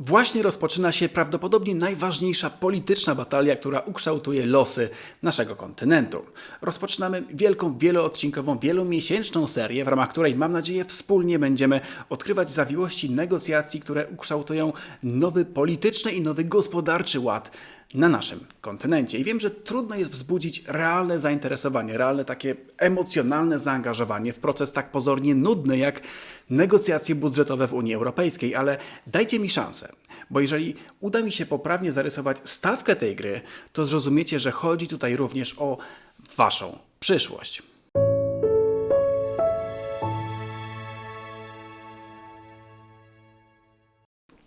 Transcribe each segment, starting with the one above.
Właśnie rozpoczyna się prawdopodobnie najważniejsza polityczna batalia, która ukształtuje losy naszego kontynentu. Rozpoczynamy wielką, wieloodcinkową, wielomiesięczną serię, w ramach której, mam nadzieję, wspólnie będziemy odkrywać zawiłości negocjacji, które ukształtują nowy polityczny i nowy gospodarczy ład na naszym kontynencie. I wiem, że trudno jest wzbudzić realne zainteresowanie, realne takie emocjonalne zaangażowanie w proces tak pozornie nudny jak negocjacje budżetowe w Unii Europejskiej, ale dajcie mi szansę, bo jeżeli uda mi się poprawnie zarysować stawkę tej gry, to zrozumiecie, że chodzi tutaj również o Waszą przyszłość.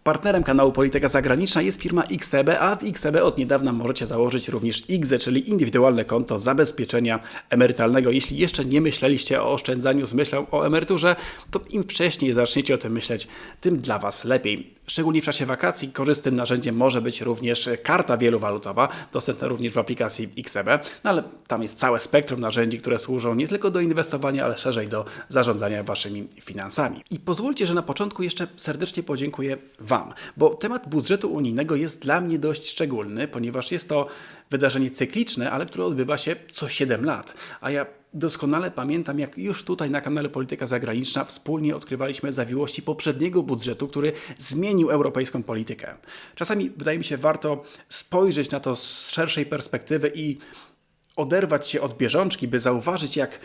Partnerem kanału Polityka Zagraniczna jest firma XTB, a w XTB od niedawna możecie założyć również IGZE, czyli indywidualne konto zabezpieczenia emerytalnego. Jeśli jeszcze nie myśleliście o oszczędzaniu z myślą o emeryturze, to im wcześniej zaczniecie o tym myśleć, tym dla Was lepiej. Szczególnie w czasie wakacji korzystnym narzędziem może być również karta wielowalutowa, dostępna również w aplikacji XTB, no ale tam jest całe spektrum narzędzi, które służą nie tylko do inwestowania, ale szerzej do zarządzania Waszymi finansami. I pozwólcie, że na początku jeszcze serdecznie podziękuję Wam, bo temat budżetu unijnego jest dla mnie dość szczególny, ponieważ jest to wydarzenie cykliczne, ale które odbywa się co 7 lat. A ja doskonale pamiętam, jak już tutaj na kanale Polityka Zagraniczna wspólnie odkrywaliśmy zawiłości poprzedniego budżetu, który zmienił europejską politykę. Czasami wydaje mi się warto spojrzeć na to z szerszej perspektywy i oderwać się od bieżączki, by zauważyć, jak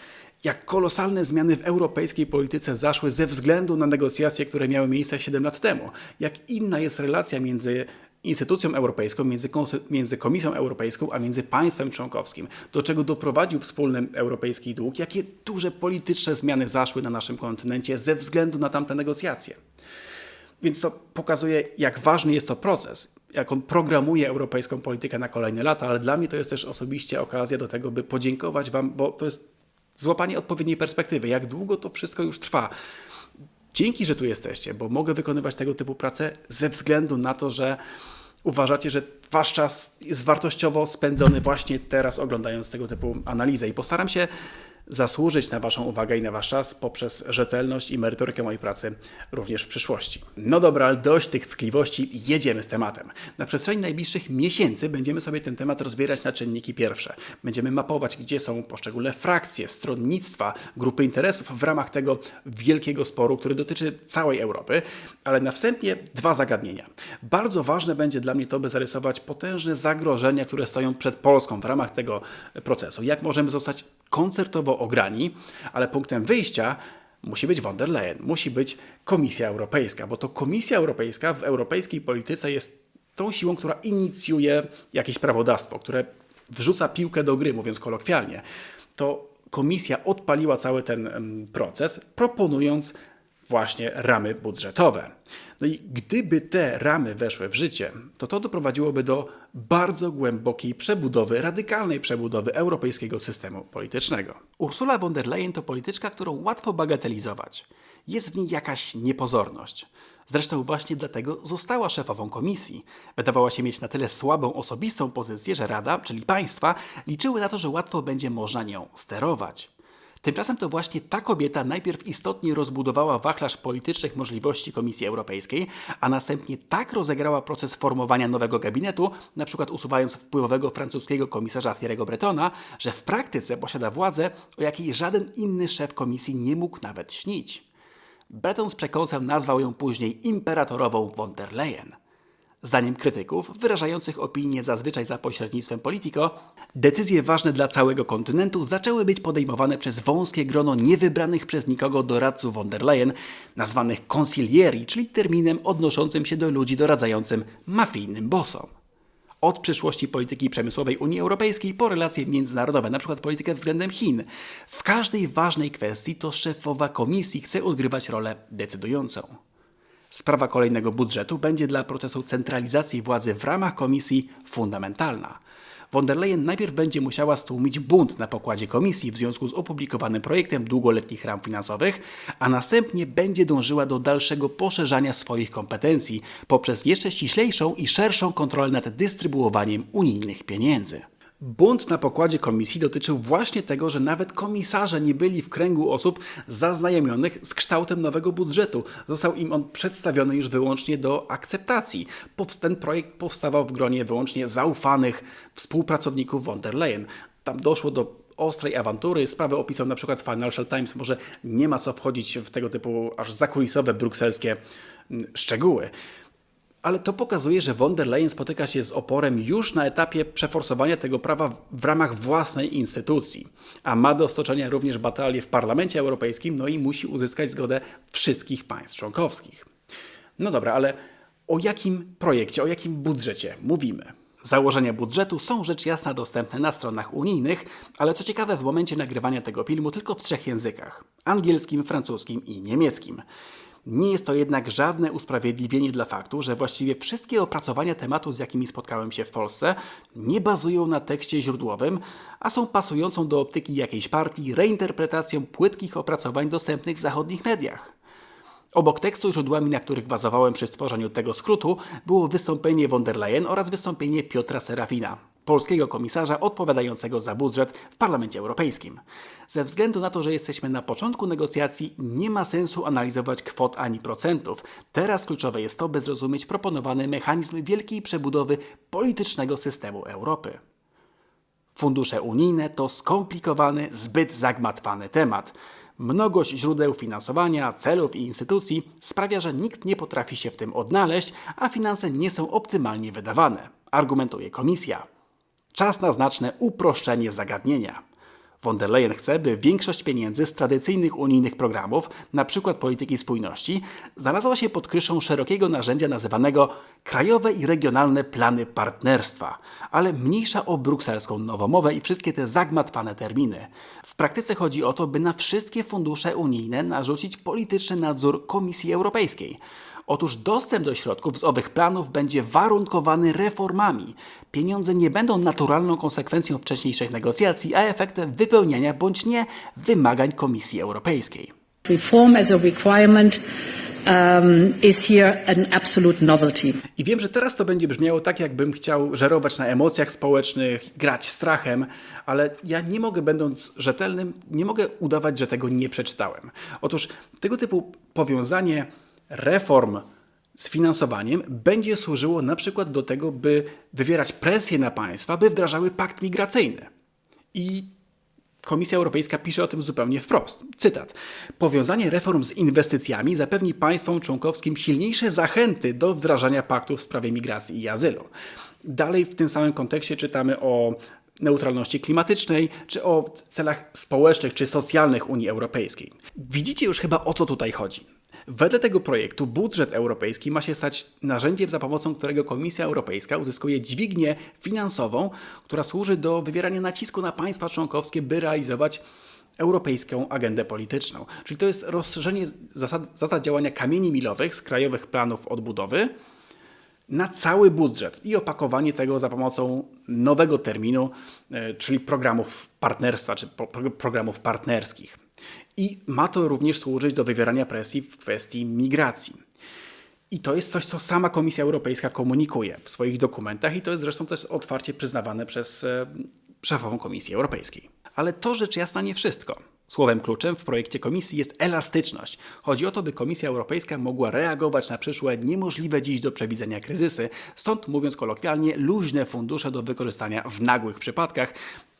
jak kolosalne zmiany w europejskiej polityce zaszły ze względu na negocjacje, które miały miejsce 7 lat temu. Jak inna jest relacja między instytucją europejską, między, między Komisją Europejską, a między państwem członkowskim, do czego doprowadził wspólny europejski dług, jakie duże polityczne zmiany zaszły na naszym kontynencie ze względu na tamte negocjacje. Więc to pokazuje, jak ważny jest to proces, jak on programuje europejską politykę na kolejne lata, ale dla mnie to jest też osobiście okazja do tego, by podziękować Wam, bo to jest złapanie odpowiedniej perspektywy, jak długo to wszystko już trwa. Dzięki, że tu jesteście, bo mogę wykonywać tego typu pracę ze względu na to, że uważacie, że wasz czas jest wartościowo spędzony właśnie teraz oglądając tego typu analizę i postaram się zasłużyć na Waszą uwagę i na Wasz czas poprzez rzetelność i merytorykę mojej pracy również w przyszłości. No dobra, ale dość tych ckliwości, jedziemy z tematem. Na przestrzeni najbliższych miesięcy będziemy sobie ten temat rozbierać na czynniki pierwsze. Będziemy mapować, gdzie są poszczególne frakcje, stronnictwa, grupy interesów w ramach tego wielkiego sporu, który dotyczy całej Europy, ale na wstępie dwa zagadnienia. Bardzo ważne będzie dla mnie to, by zarysować potężne zagrożenia, które stoją przed Polską w ramach tego procesu. Jak możemy zostać koncertowo ograni, ale punktem wyjścia musi być von der Leyen, musi być Komisja Europejska, bo to Komisja Europejska w europejskiej polityce jest tą siłą, która inicjuje jakieś prawodawstwo, które wrzuca piłkę do gry, mówiąc kolokwialnie. To Komisja odpaliła cały ten proces, proponując właśnie ramy budżetowe. No i gdyby te ramy weszły w życie, to to doprowadziłoby do bardzo głębokiej przebudowy, radykalnej przebudowy europejskiego systemu politycznego. Ursula von der Leyen to polityczka, którą łatwo bagatelizować. Jest w niej jakaś niepozorność. Zresztą właśnie dlatego została szefową komisji. Wydawała się mieć na tyle słabą osobistą pozycję, że Rada, czyli państwa, liczyły na to, że łatwo będzie można nią sterować. Tymczasem to właśnie ta kobieta najpierw istotnie rozbudowała wachlarz politycznych możliwości Komisji Europejskiej, a następnie tak rozegrała proces formowania nowego gabinetu, na przykład usuwając wpływowego francuskiego komisarza Thierry'ego Bretona, że w praktyce posiada władzę, o jakiej żaden inny szef komisji nie mógł nawet śnić. Breton z przekąsem nazwał ją później imperatorową von der Leyen. Zdaniem krytyków, wyrażających opinie zazwyczaj za pośrednictwem Politico, decyzje ważne dla całego kontynentu zaczęły być podejmowane przez wąskie grono niewybranych przez nikogo doradców von der Leyen, nazwanych consiglieri, czyli terminem odnoszącym się do ludzi doradzającym mafijnym bossom. Od przyszłości polityki przemysłowej Unii Europejskiej po relacje międzynarodowe, np. politykę względem Chin. W każdej ważnej kwestii to szefowa komisji chce odgrywać rolę decydującą. Sprawa kolejnego budżetu będzie dla procesu centralizacji władzy w ramach komisji fundamentalna. Von der Leyen najpierw będzie musiała stłumić bunt na pokładzie komisji w związku z opublikowanym projektem długoletnich ram finansowych, a następnie będzie dążyła do dalszego poszerzania swoich kompetencji poprzez jeszcze ściślejszą i szerszą kontrolę nad dystrybuowaniem unijnych pieniędzy. Bunt na pokładzie komisji dotyczył właśnie tego, że nawet komisarze nie byli w kręgu osób zaznajomionych z kształtem nowego budżetu. Został im on przedstawiony już wyłącznie do akceptacji. Ten projekt powstawał w gronie wyłącznie zaufanych współpracowników von der Leyen. Tam doszło do ostrej awantury. Sprawę opisał na przykład Financial Times. Może nie ma co wchodzić w tego typu aż zakulisowe brukselskie mm, szczegóły ale to pokazuje, że von der Leyen spotyka się z oporem już na etapie przeforsowania tego prawa w ramach własnej instytucji, a ma do stoczenia również batalię w Parlamencie Europejskim, no i musi uzyskać zgodę wszystkich państw członkowskich. No dobra, ale o jakim projekcie, o jakim budżecie mówimy? Założenia budżetu są rzecz jasna dostępne na stronach unijnych, ale co ciekawe, w momencie nagrywania tego filmu tylko w trzech językach: angielskim, francuskim i niemieckim. Nie jest to jednak żadne usprawiedliwienie dla faktu, że właściwie wszystkie opracowania tematu, z jakimi spotkałem się w Polsce, nie bazują na tekście źródłowym, a są pasującą do optyki jakiejś partii reinterpretacją płytkich opracowań dostępnych w zachodnich mediach. Obok tekstu źródłami, na których bazowałem przy stworzeniu tego skrótu, było wystąpienie von der Leyen oraz wystąpienie Piotra Serafina, polskiego komisarza odpowiadającego za budżet w Parlamencie Europejskim. Ze względu na to, że jesteśmy na początku negocjacji, nie ma sensu analizować kwot ani procentów. Teraz kluczowe jest to, by zrozumieć proponowany mechanizm wielkiej przebudowy politycznego systemu Europy. Fundusze unijne to skomplikowany, zbyt zagmatwany temat. Mnogość źródeł finansowania, celów i instytucji sprawia, że nikt nie potrafi się w tym odnaleźć, a finanse nie są optymalnie wydawane, argumentuje komisja. Czas na znaczne uproszczenie zagadnienia. Von der Leyen chce, by większość pieniędzy z tradycyjnych unijnych programów, np. polityki spójności, znalazła się pod kryszą szerokiego narzędzia nazywanego Krajowe i Regionalne Plany Partnerstwa, ale mniejsza o brukselską nowomowę i wszystkie te zagmatwane terminy. W praktyce chodzi o to, by na wszystkie fundusze unijne narzucić polityczny nadzór Komisji Europejskiej. Otóż dostęp do środków z owych planów będzie warunkowany reformami. Pieniądze nie będą naturalną konsekwencją wcześniejszych negocjacji, a efektem wypełniania bądź nie wymagań Komisji Europejskiej. Reform as a requirement Um, is here an absolute novelty. I wiem, że teraz to będzie brzmiało tak, jakbym chciał żerować na emocjach społecznych, grać strachem, ale ja nie mogę, będąc rzetelnym, nie mogę udawać, że tego nie przeczytałem. Otóż tego typu powiązanie reform z finansowaniem będzie służyło na przykład do tego, by wywierać presję na państwa, by wdrażały pakt migracyjny. I Komisja Europejska pisze o tym zupełnie wprost. Cytat. Powiązanie reform z inwestycjami zapewni państwom członkowskim silniejsze zachęty do wdrażania paktu w sprawie migracji i azylu. Dalej w tym samym kontekście czytamy o neutralności klimatycznej, czy o celach społecznych czy socjalnych Unii Europejskiej. Widzicie już chyba o co tutaj chodzi. Wedle tego projektu budżet europejski ma się stać narzędziem, za pomocą którego Komisja Europejska uzyskuje dźwignię finansową, która służy do wywierania nacisku na państwa członkowskie, by realizować europejską agendę polityczną. Czyli to jest rozszerzenie zasad, zasad działania kamieni milowych z krajowych planów odbudowy na cały budżet i opakowanie tego za pomocą nowego terminu, e, czyli programów partnerstwa czy programów partnerskich. I ma to również służyć do wywierania presji w kwestii migracji. I to jest coś, co sama Komisja Europejska komunikuje w swoich dokumentach, i to jest zresztą też otwarcie przyznawane przez e, szefową Komisji Europejskiej. Ale to rzecz jasna nie wszystko. Słowem kluczem w projekcie Komisji jest elastyczność. Chodzi o to, by Komisja Europejska mogła reagować na przyszłe, niemożliwe dziś do przewidzenia kryzysy, stąd mówiąc kolokwialnie, luźne fundusze do wykorzystania w nagłych przypadkach,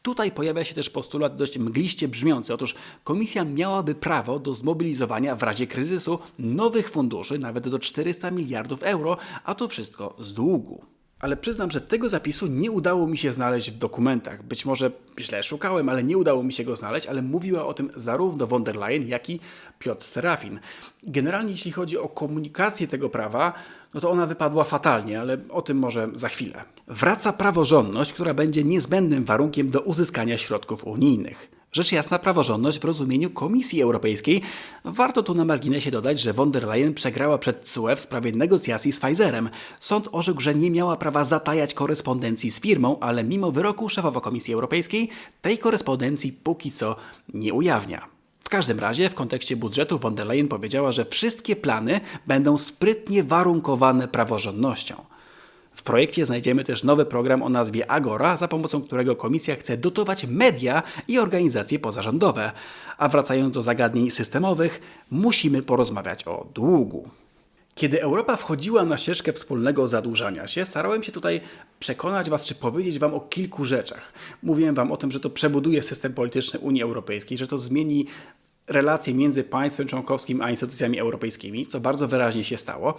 Tutaj pojawia się też postulat dość mgliście brzmiący. Otóż komisja miałaby prawo do zmobilizowania w razie kryzysu nowych funduszy, nawet do 400 miliardów euro, a to wszystko z długu. Ale przyznam, że tego zapisu nie udało mi się znaleźć w dokumentach. Być może źle szukałem, ale nie udało mi się go znaleźć, ale mówiła o tym zarówno von der Leyen, jak i Piotr Serafin. Generalnie jeśli chodzi o komunikację tego prawa, no to ona wypadła fatalnie, ale o tym może za chwilę. Wraca praworządność, która będzie niezbędnym warunkiem do uzyskania środków unijnych. Rzecz jasna praworządność w rozumieniu Komisji Europejskiej. Warto tu na marginesie dodać, że von der Leyen przegrała przed CUE w sprawie negocjacji z Pfizerem. Sąd orzekł, że nie miała prawa zatajać korespondencji z firmą, ale mimo wyroku szefowa Komisji Europejskiej tej korespondencji póki co nie ujawnia. W każdym razie w kontekście budżetu von der Leyen powiedziała, że wszystkie plany będą sprytnie warunkowane praworządnością. W projekcie znajdziemy też nowy program o nazwie Agora, za pomocą którego komisja chce dotować media i organizacje pozarządowe. A wracając do zagadnień systemowych, musimy porozmawiać o długu. Kiedy Europa wchodziła na ścieżkę wspólnego zadłużania się, starałem się tutaj przekonać Was, czy powiedzieć Wam o kilku rzeczach. Mówiłem Wam o tym, że to przebuduje system polityczny Unii Europejskiej, że to zmieni relacje między państwem członkowskim a instytucjami europejskimi, co bardzo wyraźnie się stało,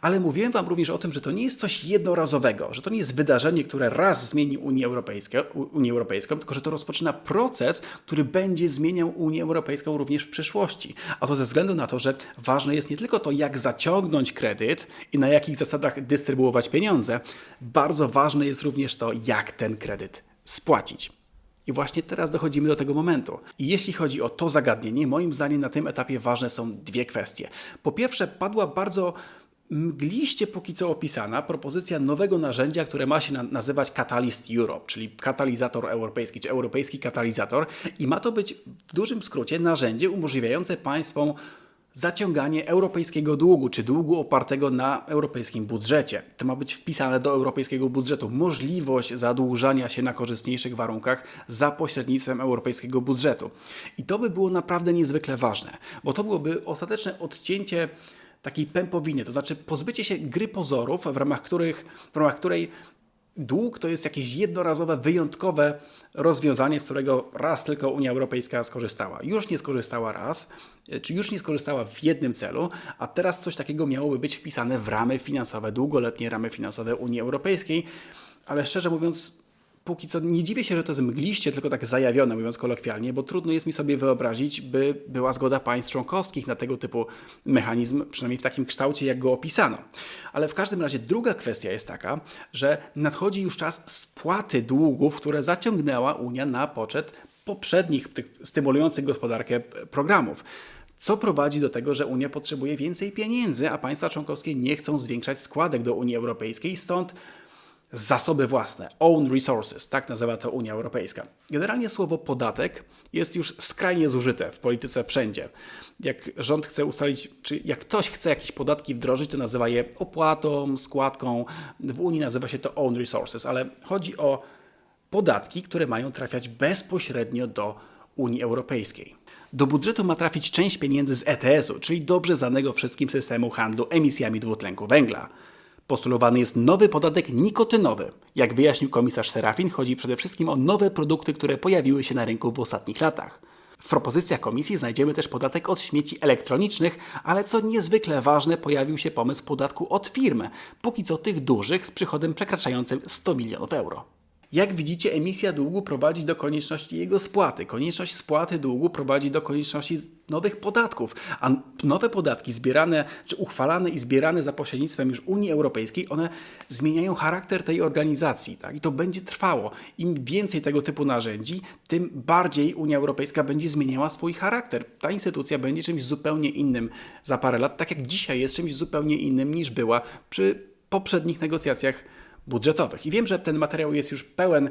ale mówiłem Wam również o tym, że to nie jest coś jednorazowego, że to nie jest wydarzenie, które raz zmieni Unię Europejską, Unię Europejską tylko że to rozpoczyna proces, który będzie zmieniał Unię Europejską również w przyszłości. A to ze względu na to, że ważne jest nie tylko to, jak zaciągnąć kredyt i na jakich zasadach dystrybuować pieniądze, bardzo ważne jest również to, jak ten kredyt spłacić. I właśnie teraz dochodzimy do tego momentu. I jeśli chodzi o to zagadnienie, moim zdaniem na tym etapie ważne są dwie kwestie. Po pierwsze, padła bardzo mgliście póki co opisana propozycja nowego narzędzia, które ma się na nazywać Catalyst Europe, czyli katalizator europejski, czy europejski katalizator i ma to być w dużym skrócie narzędzie umożliwiające państwom zaciąganie europejskiego długu, czy długu opartego na europejskim budżecie. To ma być wpisane do europejskiego budżetu. Możliwość zadłużania się na korzystniejszych warunkach za pośrednictwem europejskiego budżetu. I to by było naprawdę niezwykle ważne, bo to byłoby ostateczne odcięcie takiej pępowiny, to znaczy pozbycie się gry pozorów, w ramach, których, w ramach której Dług to jest jakieś jednorazowe, wyjątkowe rozwiązanie, z którego raz tylko Unia Europejska skorzystała. Już nie skorzystała raz, czy już nie skorzystała w jednym celu, a teraz coś takiego miałoby być wpisane w ramy finansowe, długoletnie ramy finansowe Unii Europejskiej. Ale szczerze mówiąc, póki co nie dziwię się, że to jest mgliście, tylko tak zajawione, mówiąc kolokwialnie, bo trudno jest mi sobie wyobrazić, by była zgoda państw członkowskich na tego typu mechanizm, przynajmniej w takim kształcie, jak go opisano. Ale w każdym razie druga kwestia jest taka, że nadchodzi już czas spłaty długów, które zaciągnęła Unia na poczet poprzednich tych stymulujących gospodarkę programów co prowadzi do tego, że Unia potrzebuje więcej pieniędzy, a państwa członkowskie nie chcą zwiększać składek do Unii Europejskiej, stąd zasoby własne, own resources, tak nazywa to Unia Europejska. Generalnie słowo podatek jest już skrajnie zużyte w polityce wszędzie. Jak rząd chce ustalić, czy jak ktoś chce jakieś podatki wdrożyć, to nazywa je opłatą, składką. W Unii nazywa się to own resources, ale chodzi o podatki, które mają trafiać bezpośrednio do Unii Europejskiej. Do budżetu ma trafić część pieniędzy z ETS-u, czyli dobrze znanego wszystkim systemu handlu emisjami dwutlenku węgla. Postulowany jest nowy podatek nikotynowy. Jak wyjaśnił komisarz Serafin, chodzi przede wszystkim o nowe produkty, które pojawiły się na rynku w ostatnich latach. W propozycjach komisji znajdziemy też podatek od śmieci elektronicznych, ale co niezwykle ważne, pojawił się pomysł podatku od firm, póki co tych dużych z przychodem przekraczającym 100 milionów euro. Jak widzicie, emisja długu prowadzi do konieczności jego spłaty. Konieczność spłaty długu prowadzi do konieczności nowych podatków, a nowe podatki zbierane, czy uchwalane i zbierane za pośrednictwem już Unii Europejskiej, one zmieniają charakter tej organizacji. Tak? I to będzie trwało. Im więcej tego typu narzędzi, tym bardziej Unia Europejska będzie zmieniała swój charakter. Ta instytucja będzie czymś zupełnie innym za parę lat, tak jak dzisiaj jest czymś zupełnie innym niż była przy poprzednich negocjacjach budżetowych. I wiem, że ten materiał jest już pełen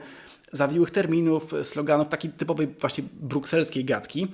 zawiłych terminów, sloganów, takiej typowej właśnie brukselskiej gadki.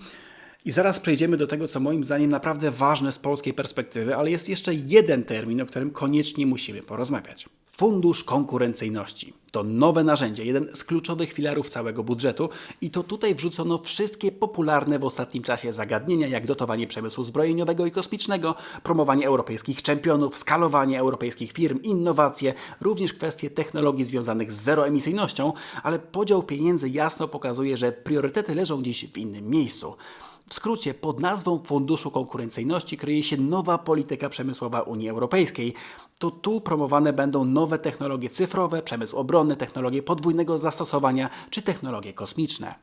I zaraz przejdziemy do tego, co moim zdaniem naprawdę ważne z polskiej perspektywy, ale jest jeszcze jeden termin, o którym koniecznie musimy porozmawiać. Fundusz Konkurencyjności. To nowe narzędzie, jeden z kluczowych filarów całego budżetu i to tutaj wrzucono wszystkie popularne w ostatnim czasie zagadnienia, jak dotowanie przemysłu zbrojeniowego i kosmicznego, promowanie europejskich czempionów, skalowanie europejskich firm, innowacje, również kwestie technologii związanych z zeroemisyjnością, ale podział pieniędzy jasno pokazuje, że priorytety leżą gdzieś w innym miejscu. W skrócie, pod nazwą Funduszu Konkurencyjności kryje się nowa polityka przemysłowa Unii Europejskiej. To tu promowane będą nowe technologie cyfrowe, przemysł obronny, technologie podwójnego zastosowania czy technologie kosmiczne.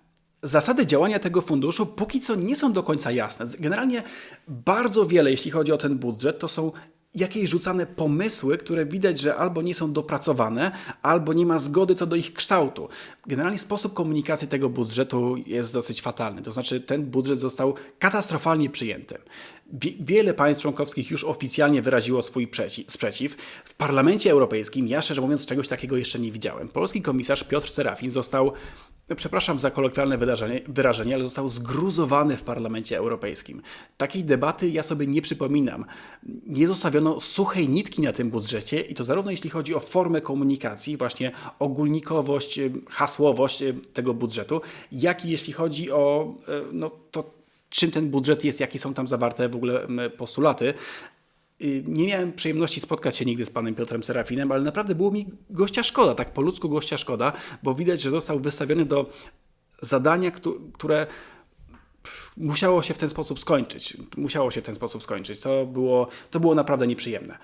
Zasady działania tego funduszu póki co nie są do końca jasne. Generalnie bardzo wiele, jeśli chodzi o ten budżet, to są jakieś rzucane pomysły, które widać, że albo nie są dopracowane, albo nie ma zgody co do ich kształtu. Generalnie sposób komunikacji tego budżetu jest dosyć fatalny. To znaczy, ten budżet został katastrofalnie przyjęty. Wie- Wiele państw członkowskich już oficjalnie wyraziło swój przeci- sprzeciw. W Parlamencie Europejskim ja szczerze mówiąc czegoś takiego jeszcze nie widziałem. Polski komisarz Piotr Serafin został, przepraszam za kolokwialne wyrażenie, ale został zgruzowany w Parlamencie Europejskim. Takiej debaty ja sobie nie przypominam. Nie zostawiono suchej nitki na tym budżecie i to zarówno jeśli chodzi o formę komunikacji, właśnie ogólnikowość, hasłowość tego budżetu, jak i jeśli chodzi o y, no, to, czym ten budżet jest, jakie są tam zawarte w ogóle postulaty. Y, Nie miałem przyjemności spotkać się nigdy z panem Piotrem Serafinem, ale naprawdę było mi gościa szkoda, tak po ludzku gościa szkoda, bo widać, że został wystawiony do zadania, któ- które musiało się w ten sposób skończyć. Musiało się w ten sposób skończyć. To było, to było naprawdę nieprzyjemne.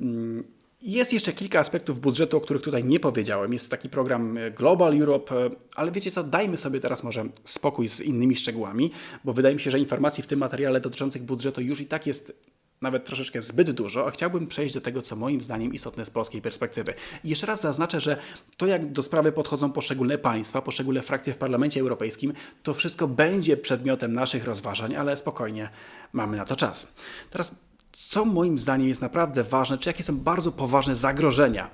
Mm, Jest jeszcze kilka aspektów budżetu, o których tutaj nie powiedziałem. Jest taki program e, Global Europe, e, ale wiecie co, dajmy sobie teraz może spokój z innymi szczegółami, bo wydaje mi się, że informacji w tym materiale dotyczących budżetu już i tak jest nawet troszeczkę zbyt dużo, a chciałbym przejść do tego, co moim zdaniem istotne z polskiej perspektywy. I jeszcze raz zaznaczę, że to, jak do sprawy podchodzą poszczególne państwa, poszczególne frakcje w Parlamencie Europejskim, to wszystko będzie przedmiotem naszych rozważań, ale spokojnie, mamy na to czas. Teraz, co moim zdaniem jest naprawdę ważne, czy jakie są bardzo poważne zagrożenia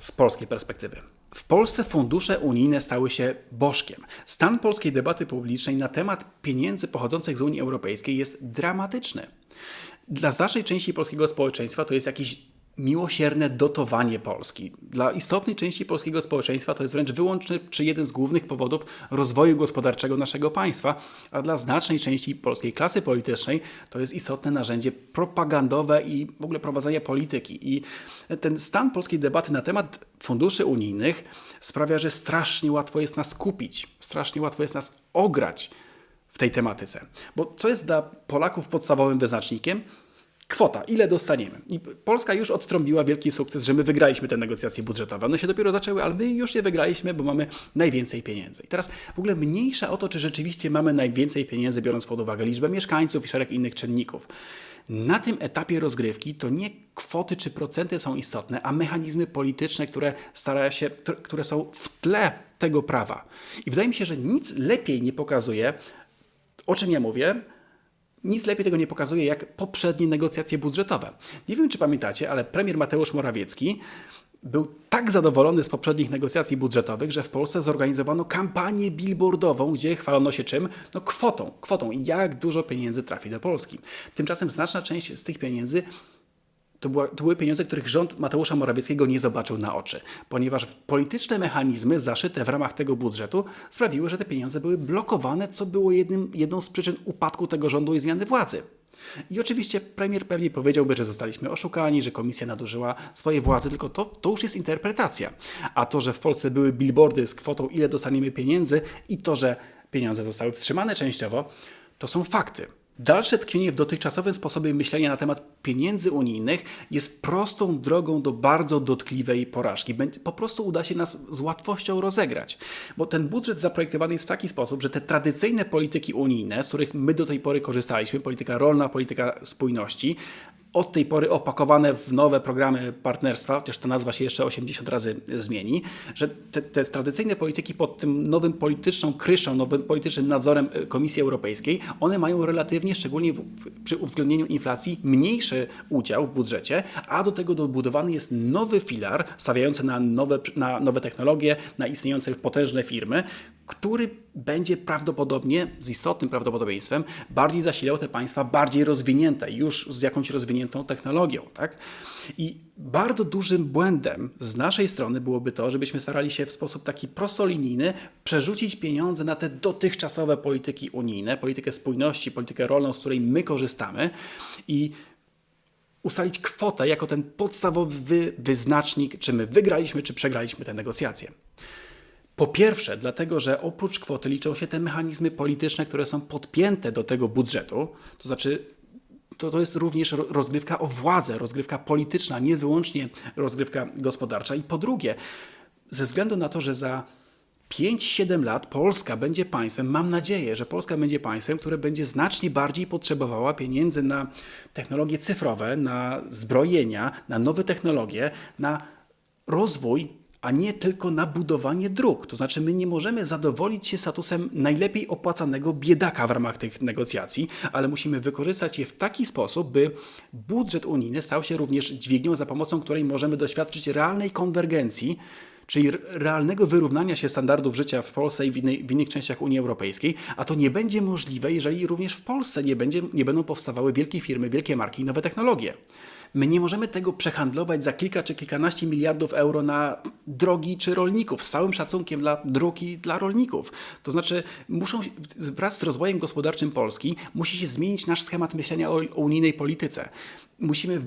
z polskiej perspektywy. W Polsce fundusze unijne stały się bożkiem. Stan polskiej debaty publicznej na temat pieniędzy pochodzących z Unii Europejskiej jest dramatyczny. Dla znacznej części polskiego społeczeństwa to jest jakieś miłosierne dotowanie Polski. Dla istotnej części polskiego społeczeństwa to jest wręcz wyłączny czy jeden z głównych powodów rozwoju gospodarczego naszego państwa, a dla znacznej części polskiej klasy politycznej to jest istotne narzędzie propagandowe i w ogóle prowadzenia polityki. I ten stan polskiej debaty na temat funduszy unijnych sprawia, że strasznie łatwo jest nas kupić, strasznie łatwo jest nas ograć w tej tematyce. Bo co jest dla Polaków podstawowym wyznacznikiem? Kwota, ile dostaniemy. I Polska już odtrąbiła wielki sukces, że my wygraliśmy te negocjacje budżetowe. One się dopiero zaczęły, ale my już je wygraliśmy, bo mamy najwięcej pieniędzy. I teraz w ogóle mniejsza o to, czy rzeczywiście mamy najwięcej pieniędzy, biorąc pod uwagę liczbę mieszkańców i szereg innych czynników. Na tym etapie rozgrywki to nie kwoty czy procenty są istotne, a mechanizmy polityczne, które, stara się, które są w tle tego prawa. I wydaje mi się, że nic lepiej nie pokazuje, o czym ja mówię, nic lepiej tego nie pokazuje jak poprzednie negocjacje budżetowe. Nie wiem, czy pamiętacie, ale premier Mateusz Morawiecki był tak zadowolony z poprzednich negocjacji budżetowych, że w Polsce zorganizowano kampanię billboardową, gdzie chwalono się czym? No kwotą, kwotą, jak dużo pieniędzy trafi do Polski. Tymczasem znaczna część z tych pieniędzy to, była, to były pieniądze, których rząd Mateusza Morawieckiego nie zobaczył na oczy, ponieważ polityczne mechanizmy zaszyte w ramach tego budżetu sprawiły, że te pieniądze były blokowane, co było jednym, jedną z przyczyn upadku tego rządu i zmiany władzy. I oczywiście premier pewnie powiedziałby, że zostaliśmy oszukani, że komisja nadużyła swojej władzy, tylko to, to już jest interpretacja. A to, że w Polsce były billboardy z kwotą, ile dostaniemy pieniędzy i to, że pieniądze zostały wstrzymane częściowo, to są fakty. Dalsze tkwienie w dotychczasowym sposobie myślenia na temat pieniędzy unijnych jest prostą drogą do bardzo dotkliwej porażki. Po prostu uda się nas z łatwością rozegrać, bo ten budżet zaprojektowany jest w taki sposób, że te tradycyjne polityki unijne, z których my do tej pory korzystaliśmy, polityka rolna, polityka spójności, od tej pory opakowane w nowe programy partnerstwa, chociaż ta nazwa się jeszcze 80 razy zmieni, że te, te tradycyjne polityki pod tym nowym polityczną kryszą, nowym politycznym nadzorem e, Komisji Europejskiej, one mają relatywnie, szczególnie w, przy uwzględnieniu inflacji, mniejszy udział w budżecie, a do tego dobudowany jest nowy filar stawiający na nowe, na nowe technologie, na istniejące potężne firmy, który będzie prawdopodobnie, z istotnym prawdopodobieństwem, bardziej zasilał te państwa bardziej rozwinięte, już z jakąś rozwiniętą technologią. Tak? I bardzo dużym błędem z naszej strony byłoby to, żebyśmy starali się w sposób taki prostolinijny przerzucić pieniądze na te dotychczasowe polityki unijne, politykę spójności, politykę rolną, z której my korzystamy i ustalić kwotę jako ten podstawowy wy- wyznacznik, czy my wygraliśmy, czy przegraliśmy te negocjacje. Po pierwsze, dlatego, że oprócz kwoty liczą się te mechanizmy polityczne, które są podpięte do tego budżetu, to znaczy to, to jest również ro- rozgrywka o władzę, rozgrywka polityczna, nie wyłącznie rozgrywka gospodarcza. I po drugie, ze względu na to, że za 5-7 lat Polska będzie państwem, mam nadzieję, że Polska będzie państwem, które będzie znacznie bardziej potrzebowała pieniędzy na technologie cyfrowe, na zbrojenia, na nowe technologie, na rozwój a nie tylko na budowanie dróg. To znaczy, my nie możemy zadowolić się statusem najlepiej opłacanego biedaka w ramach tych negocjacji, ale musimy wykorzystać je w taki sposób, by budżet unijny stał się również dźwignią, za pomocą której możemy doświadczyć realnej konwergencji czyli realnego wyrównania się standardów życia w Polsce i w, innej, w innych częściach Unii Europejskiej, a to nie będzie możliwe, jeżeli również w Polsce nie, będzie, nie będą powstawały wielkie firmy, wielkie marki i nowe technologie. My nie możemy tego przehandlować za kilka czy kilkanaście miliardów euro na drogi czy rolników, z całym szacunkiem dla dróg i dla rolników. To znaczy, muszą, wraz z rozwojem gospodarczym Polski, musi się zmienić nasz schemat myślenia o, o unijnej polityce. Musimy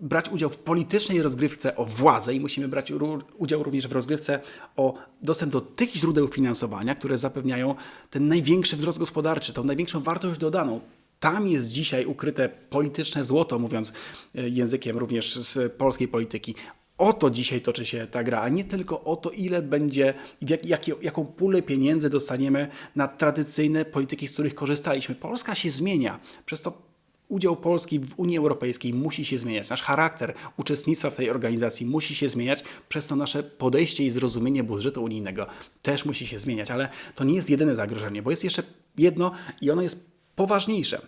brać udział w politycznej rozgrywce o władzę i musimy brać udział również w rozgrywce o dostęp do tych źródeł finansowania, które zapewniają ten największy wzrost gospodarczy, tą największą wartość dodaną. Tam jest dzisiaj ukryte polityczne złoto, mówiąc e, językiem również z polskiej polityki. O to dzisiaj toczy się ta gra, a nie tylko o to, ile będzie, jak, jakie, jaką pulę pieniędzy dostaniemy na tradycyjne polityki, z których korzystaliśmy. Polska się zmienia, przez to Udział Polski w Unii Europejskiej musi się zmieniać. Nasz charakter uczestnictwa w tej organizacji musi się zmieniać, przez to nasze podejście i zrozumienie budżetu unijnego też musi się zmieniać. Ale to nie jest jedyne zagrożenie, bo jest jeszcze jedno i ono jest poważniejsze.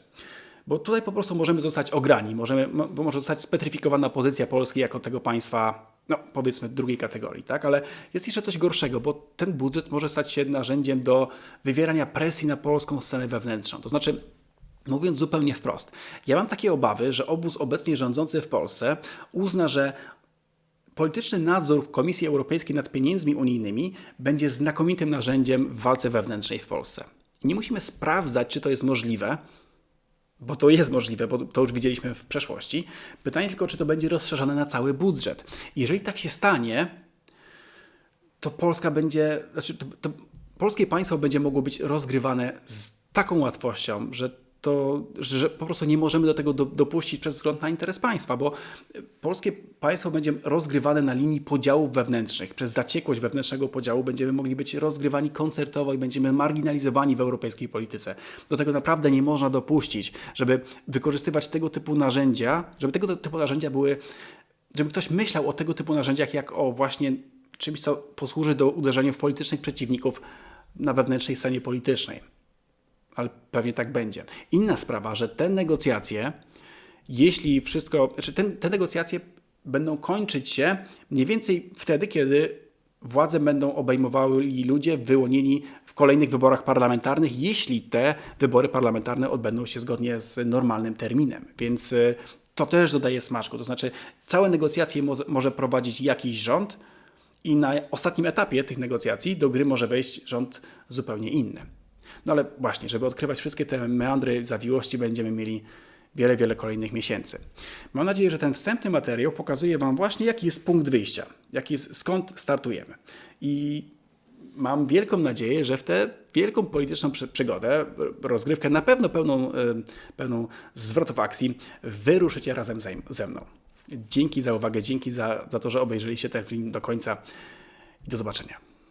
Bo tutaj po prostu możemy zostać ograni, możemy, może zostać spetryfikowana pozycja Polski jako tego państwa, no powiedzmy drugiej kategorii, tak? Ale jest jeszcze coś gorszego, bo ten budżet może stać się narzędziem do wywierania presji na polską scenę wewnętrzną. To znaczy, Mówiąc zupełnie wprost, ja mam takie obawy, że obóz obecnie rządzący w Polsce uzna, że polityczny nadzór Komisji Europejskiej nad pieniędzmi unijnymi będzie znakomitym narzędziem w walce wewnętrznej w Polsce. Nie musimy sprawdzać, czy to jest możliwe, bo to jest możliwe, bo to już widzieliśmy w przeszłości. Pytanie tylko, czy to będzie rozszerzone na cały budżet. Jeżeli tak się stanie, to Polska będzie, znaczy to, to polskie państwo będzie mogło być rozgrywane z taką łatwością, że to, że po prostu nie możemy do tego do, dopuścić przez wzgląd na interes państwa, bo polskie państwo będzie rozgrywane na linii podziałów wewnętrznych. Przez zaciekłość wewnętrznego podziału będziemy mogli być rozgrywani koncertowo i będziemy marginalizowani w europejskiej polityce. Do tego naprawdę nie można dopuścić, żeby wykorzystywać tego typu narzędzia, żeby tego typu narzędzia były, żeby ktoś myślał o tego typu narzędziach jak o właśnie czymś, co posłuży do uderzenia w politycznych przeciwników na wewnętrznej scenie politycznej. Ale pewnie tak będzie. Inna sprawa, że te negocjacje, jeśli wszystko, znaczy ten, te negocjacje będą kończyć się mniej więcej wtedy, kiedy władze będą obejmowali ludzie wyłonieni w kolejnych wyborach parlamentarnych, jeśli te wybory parlamentarne odbędą się zgodnie z normalnym terminem. Więc y, to też dodaje smaczku. To znaczy, całe negocjacje mo- może prowadzić jakiś rząd, i na ostatnim etapie tych negocjacji do gry może wejść rząd zupełnie inny. No ale właśnie, żeby odkrywać wszystkie te meandry, zawiłości, będziemy mieli wiele, wiele kolejnych miesięcy. Mam nadzieję, że ten wstępny materiał pokazuje Wam właśnie, jaki jest punkt wyjścia, jaki jest, skąd startujemy. I mam wielką nadzieję, że w tę wielką polityczną przy- przygodę, rozgrywkę na pewno pełną, e, pełną zwrotów akcji, wyruszycie razem ze- ze mną. Dzięki za uwagę, dzięki za, za to, że obejrzeliście ten film do końca i do zobaczenia.